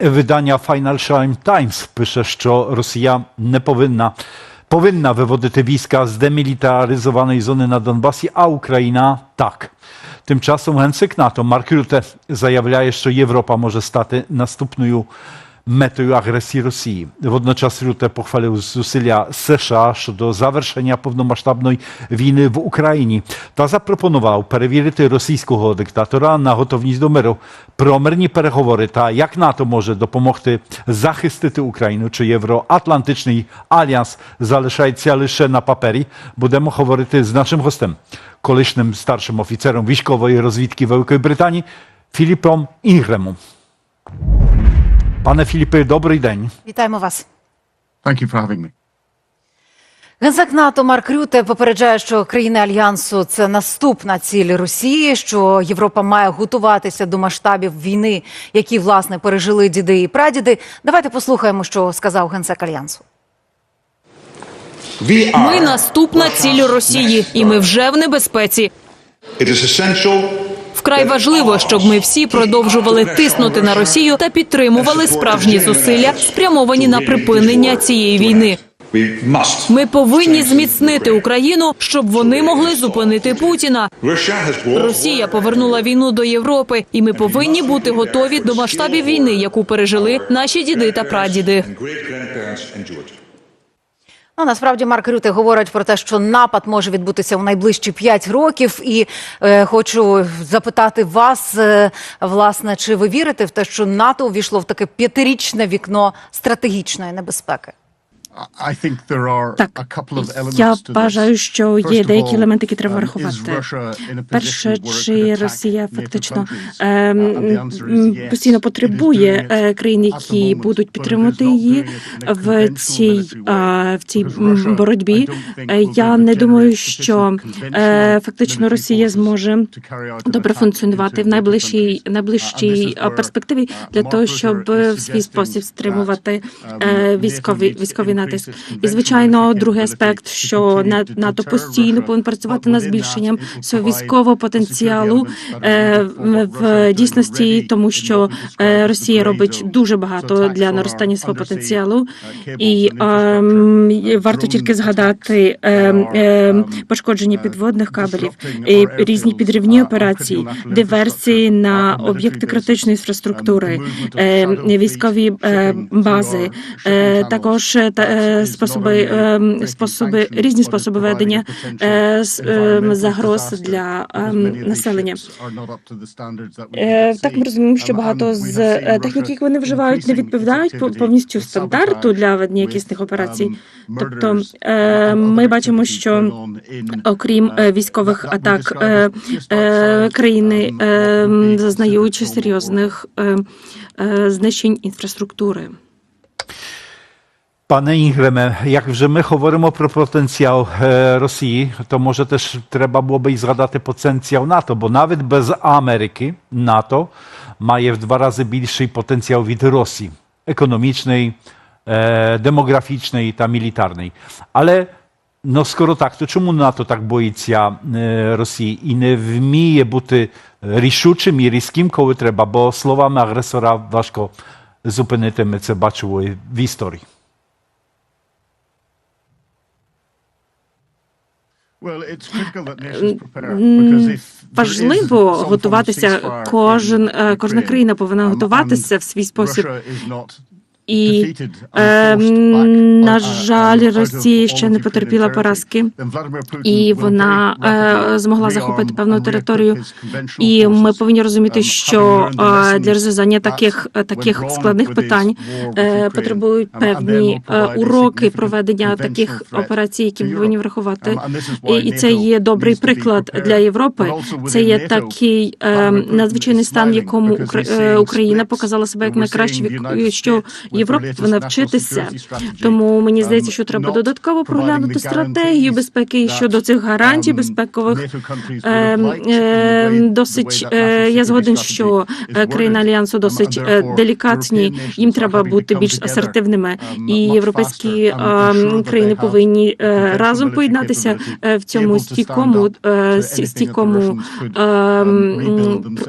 Видання Financial Times пише, що Росія не повинна повинна виводити війська з демілітаризованої зони на Донбасі, а Україна так. Тим часом генсек НАТО Марк Рюте заявляє, що Європа може стати наступною метою агресії Росії. Водночас Рюте похвалив зусилля США щодо завершення повномасштабної війни в Україні та запропонував перевірити російського диктатора на готовність до миру, про мирні переговори та як НАТО може допомогти захистити Україну чи Євроатлантичний альянс залишається лише на папері. Будемо говорити з нашим гостем, колишнім старшим офіцером військової розвідки Великої Британії Філіпом Інгремом. Пане Філіпе, добрий день. Вітаємо вас. Thank you for having me. Генсек НАТО Марк Рюте попереджає, що країни альянсу це наступна ціль Росії. Що Європа має готуватися до масштабів війни, які власне пережили діди і прадіди. Давайте послухаємо, що сказав генсек альянсу. Ми наступна ціль Росії, і ми вже в небезпеці. It is essential Вкрай важливо, щоб ми всі продовжували тиснути на Росію та підтримували справжні зусилля, спрямовані на припинення цієї війни. Ми повинні зміцнити Україну, щоб вони могли зупинити Путіна. Росія повернула війну до Європи, і ми повинні бути готові до масштабів війни, яку пережили наші діди та прадіди. Ну, насправді Марк Рюте говорить про те, що напад може відбутися у найближчі 5 років. І е, хочу запитати вас, е, власне, чи ви вірите в те, що НАТО увійшло в таке п'ятирічне вікно стратегічної небезпеки? Так, я вважаю, що є деякі елементи, які треба um, врахувати. Перше, чи Росія фактично ем, Uh, постійно потребує е, країн, які будуть підтримувати її в цій в цій боротьбі. Е, Я не думаю, що е, фактично Росія зможе добре функціонувати в найближчій найближчій Uh, перспективі uh, для того, щоб в свій спосіб стримувати um, е, військові військовий increase натиск. І звичайно, другий аспект, що НАТО постійно повинен працювати над збільшенням свого військового потенціалу е, в дійсності, тому що е, Росія робить дуже багато для наростання свого потенціалу. uh, І ем, варто тільки згадати uh, ем, ем, um, пошкодження uh, підводних кабелів, і різні підривні uh, операції, диверсії на uh, об'єкти критичної um, інфраструктури, ем, військові е, бази, е, також е, та, е, способи, ем, способи різні способи ведення е, ем, загроз для ем, населення. Е, Так ми розуміємо, що Um, багато з е, технік, які вони вживають, не відповідають повністю стандарту для ведення якісних операцій. um, Тобто е, ми бачимо, що окрім е, uh, військових атак, е, е, країни um, е, зазнають серйозних е, е, знищень інфраструктури. Пане Інгреме, як вже ми говоримо про потенціал е, Росії, то може теж треба було би і згадати потенціал НАТО, бо навіть без Америки НАТО має в два рази більший потенціал від Росії економічний, е, демографічний та мілітарний. Але no skoro tak, to czemu NATO tak боїться е, Росії і не вміє бути рішучим і різким, коли треба, бо словами агресора важко зупинити, ми це бачили в історії. Важливо form of готуватися. Кожен е, кожна країна повинна готуватися в свій спосіб. І е, на uh, жаль, uh, Росія ще не потерпіла поразки. І вона е, змогла захопити певну територію. І ми повинні розуміти, Um, що е, для розв'язання таких таких складних питань е, потребують um, певні е, уроки проведення таких операцій, які ми повинні врахувати. Um, І, і це є добрий приклад для Європи. Це є такий е, надзвичайний стан, в якому е, Україна показала себе як найкраще, що States, we're Європа повинна вчитися. Тому мені здається, що треба додатково проглянути стратегію безпеки щодо цих гарантій безпекових. Е, е, Досить е, я згоден, що е, країни альянсу досить е, делікатні. Їм треба бути більш асертивними, і європейські е, країни повинні е, разом поєднатися в цьому стійкому е, стійкому е,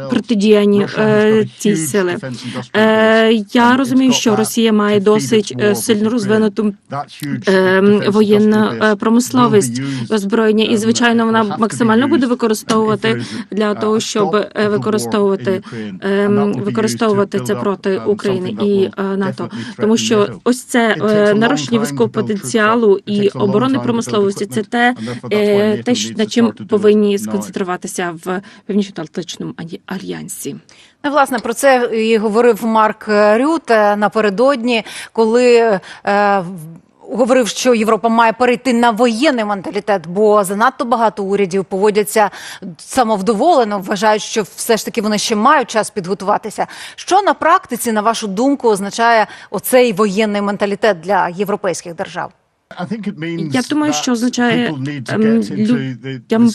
протидіянні е, цій сили. Е, Я розумію, що Росія має досить е, сильно розвинуту е, воєнну е, промисловість озброєння, і звичайно вона максимально буде використовувати для того, щоб використовувати використовувати це проти України і НАТО, тому що ось це нарощення військового потенціалу і оборони промисловості. Це те, те, над чим повинні сконцентруватися в північно-атлантичному альянсі. Ну, власне, про це і говорив Марк Рюте напередодні, коли е, говорив, що Європа має перейти на воєнний менталітет, бо занадто багато урядів поводяться самовдоволено, вважають, що все ж таки вони ще мають час підготуватися. Що на практиці, на вашу думку, означає оцей воєнний менталітет для європейських держав? Я думаю, що означає, ем, людям-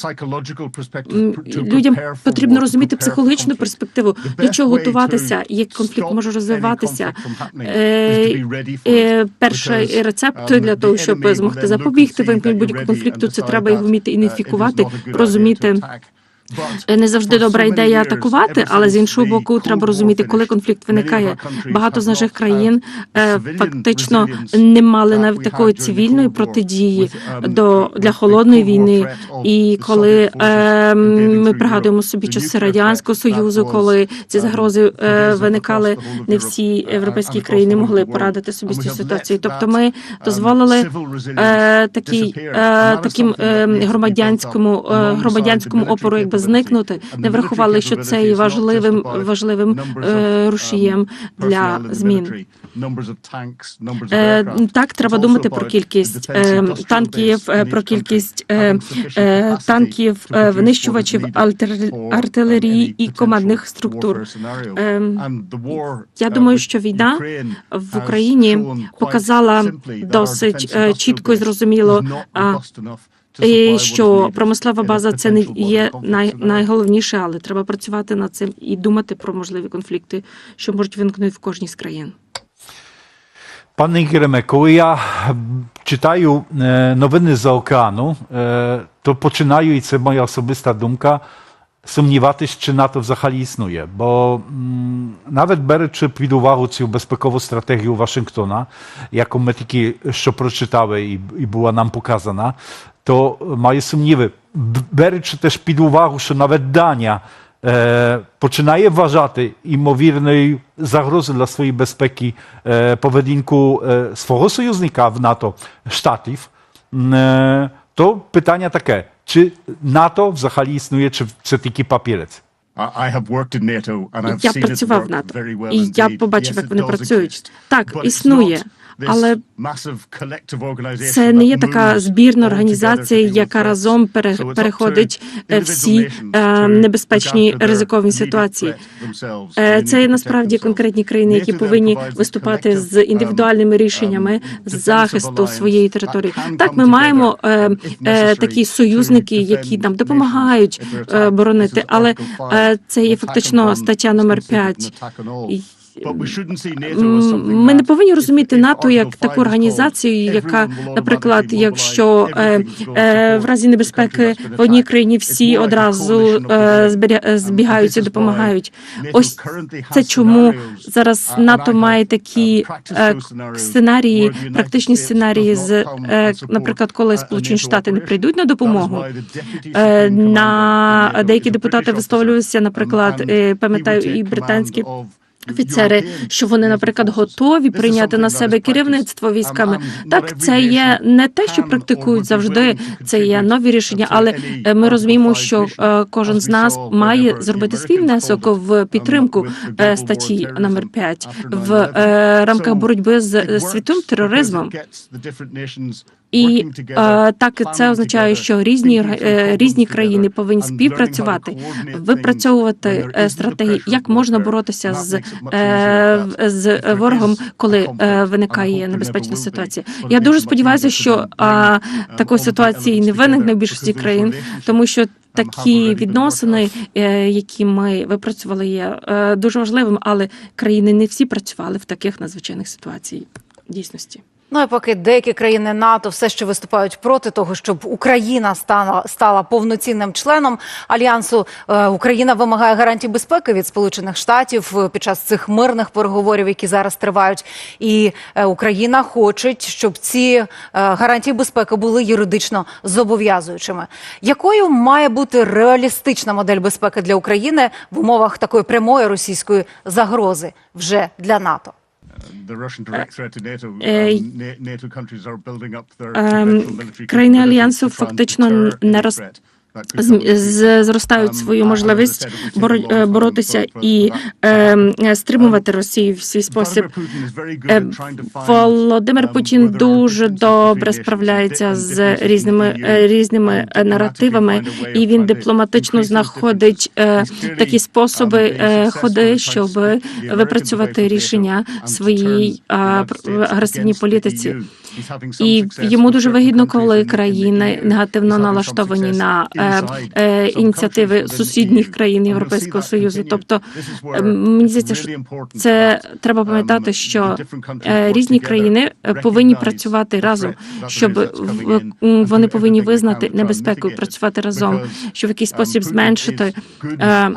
Людям потрібно розуміти психологічну перспективу, для чого готуватися, як конфлікт може розвиватися. Е, е, Перший рецепт для того, щоб змогти запобігти будь-якого конфлікту, це треба його вміти ідентифікувати, розуміти. Е, Не завжди добра ідея атакувати, але з іншого боку, треба розуміти, коли конфлікт виникає. Багато з наших країн е, фактично не мали навіть такої цивільної протидії до для холодної війни. І коли е, ми пригадуємо собі часи радянського союзу, коли ці загрози виникали, не всі європейські країни могли порадити собі з цією ситуацією. Тобто, ми дозволили такий е, таким громадянському громадянському опору, якби зникнути, не врахували, що це є важливим важливим е, рушієм для змін. Е, Так, треба думати про кількість е, танків, про кількість танків, винищувачів, артилер- артилерії і командних структур. Я думаю, що війна в Україні показала досить чітко і зрозуміло, і що промислова база це не є най, найголовніше, але треба працювати над цим і думати про можливі конфлікти, що можуть виникнути в кожній з країн. Пане Ігреме, коли я читаю е, новини за океану, е, то починаю, і це моя особиста думка, сумніватись, чи НАТО взагалі існує. Бо навіть беручи під увагу цю безпекову стратегію Вашингтона, яку ми тільки що прочитали і була нам показана, то маю сумніви. Беручи теж під увагу, що навіть Дания е, починає вважати імовірною загрозою для своєї безпеки е, поведінку е, свого союзника в НАТО штатів, е, то питання таке: чи НАТО взагалі існує, чи це тільки папірець? Я працював в НАТО, і я побачив, як вони працюють. Так, існує, але це не є така збірна організація, яка разом пере, переходить е, всі е, небезпечні ризикові ситуації. Е, Це є насправді конкретні країни, які повинні виступати з індивідуальними рішеннями захисту своєї території. Так, ми маємо такі союзники, які нам допомагають боронити, але це є фактично стаття номер 5. Ми не повинні розуміти НАТО як таку організацію, яка, наприклад, якщо е, е, в разі небезпеки в одній країні всі одразу е, збігаються, допомагають. Ось це чому зараз НАТО має такі е, сценарії, практичні сценарії з, е, наприклад, коли Сполучені Штати не прийдуть на допомогу. Е, На деякі депутати висловлюються, наприклад, е, пам'ятаю, і британські офіцери, що вони, наприклад, готові прийняти на себе керівництво військами. Так, це є не те, що практикують завжди. Це є нові рішення, але е, ми розуміємо, що е, кожен з нас має зробити свій внесок в підтримку е, статті номер 5 в рамках боротьби з світовим тероризмом. І е, так це означає, що різні е, різні країни повинні співпрацювати, випрацьовувати е, стратегії, як можна боротися з, е, з ворогом, коли е, виникає небезпечна ситуація. Я дуже сподіваюся, що такої ситуації не виникне в більшості країн, тому що. Такі відносини, які ми випрацювали, є дуже важливим, але країни не всі працювали в таких надзвичайних ситуаціях дійсності. Ну і поки деякі країни НАТО все ще виступають проти того, щоб Україна стала стала повноцінним членом альянсу. е, Україна вимагає гарантій безпеки від Сполучених Штатів е, під час цих мирних переговорів, які зараз тривають. І е, Україна хоче, щоб ці гарантії безпеки були юридично зобов'язуючими. Якою має бути реалістична модель безпеки для України в умовах такої прямої російської загрози вже для НАТО? The Russian direct threat to NATO, Е, um, Na- NATO countries are building up their ем, conventional military країни capabilities альянсу to try and фактично deter не any роз- зростають Um, свою можливість е, боротися і е, стримувати Росію в свій спосіб. Е, Володимир um, Путін дуже добре справляється з різними е, різними е, наративами, і він дипломатично знаходить е, такі способи, um, е, ходи, щоб випрацювати рішення своїй е, агресивній політиці. І йому дуже вигідно, коли країни негативно налаштовані на е, е, ініціативи сусідніх країн Європейського Союзу. Тобто е, мені здається, що це треба um, пам'ятати, що е, різні країни е, повинні працювати разом, щоб вони повинні визнати небезпеку і працювати разом, щоб в якийсь um, спосіб зменшити е,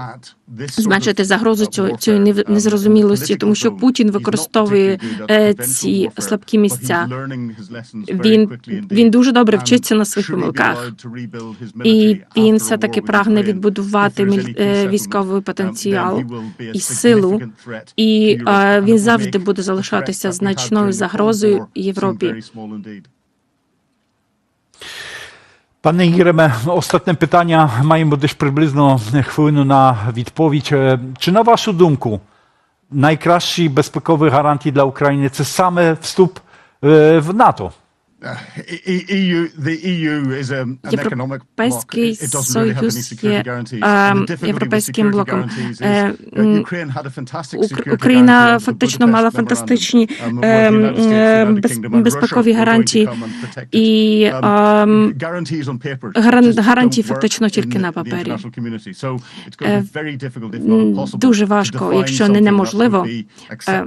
зменшити загрозу uh, цього цієї um, незрозумілості, тому що. Путін використовує е, ці слабкі місця. Він він дуже добре вчиться на своїх помилках. І він все таки прагне відбудувати військовий um, потенціал і силу, і він завжди буде залишатися значною загрозою Європі. Пане Ігреме, остатнє питання. Маємо десь приблизно хвилину на відповідь. Е, Чи на вашу думку найкращі безпекові гарантії для України це саме вступ е, в НАТО? E- E- EU, the EU is a, an economic bloc. Європейський It doesn't really have any Союз security є е, європейським security блоком. guarantees is, Е, uh, м, Ukraine had a fantastic Ук- security Україна фактично мала фантастичні um, ем, е, безпекові гарантії. І Um, ем, гарантії фактично тільки на папері. дуже важко, якщо не неможливо, е,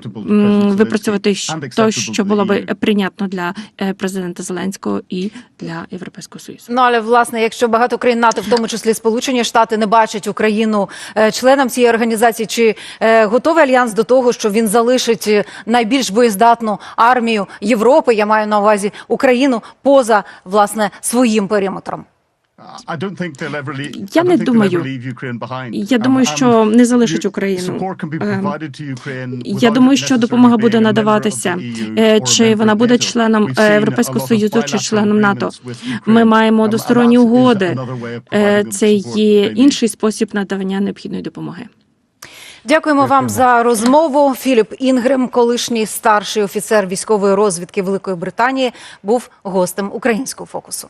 випрацювати те, що було би прийнятно для е, президента Зеленського і для Європейського Союзу. Ну але власне, якщо багато країн НАТО, в тому числі Сполучені Штати, не бачать Україну е, членом цієї організації, чи е, готовий альянс до того, що він залишить е, найбільш боєздатну армію Європи? Я маю на увазі Україну поза власне своїм периметром. I don't think they'll ever leave- Я не don't think they'll думаю. ever leave Ukraine behind. Я Um, думаю, що не залишить Україну. Ем, Я думаю, що допомога буде надаватися, EU е, чи вона буде членом е, Європейського Союзу чи членом НАТО. Ми маємо Um, двосторонні угоди. Е, Це є інший спосіб надавання необхідної допомоги. Дякуємо вам за розмову. Філіп Інгрем, колишній старший офіцер військової розвідки Великої Британії, був гостем українського фокусу.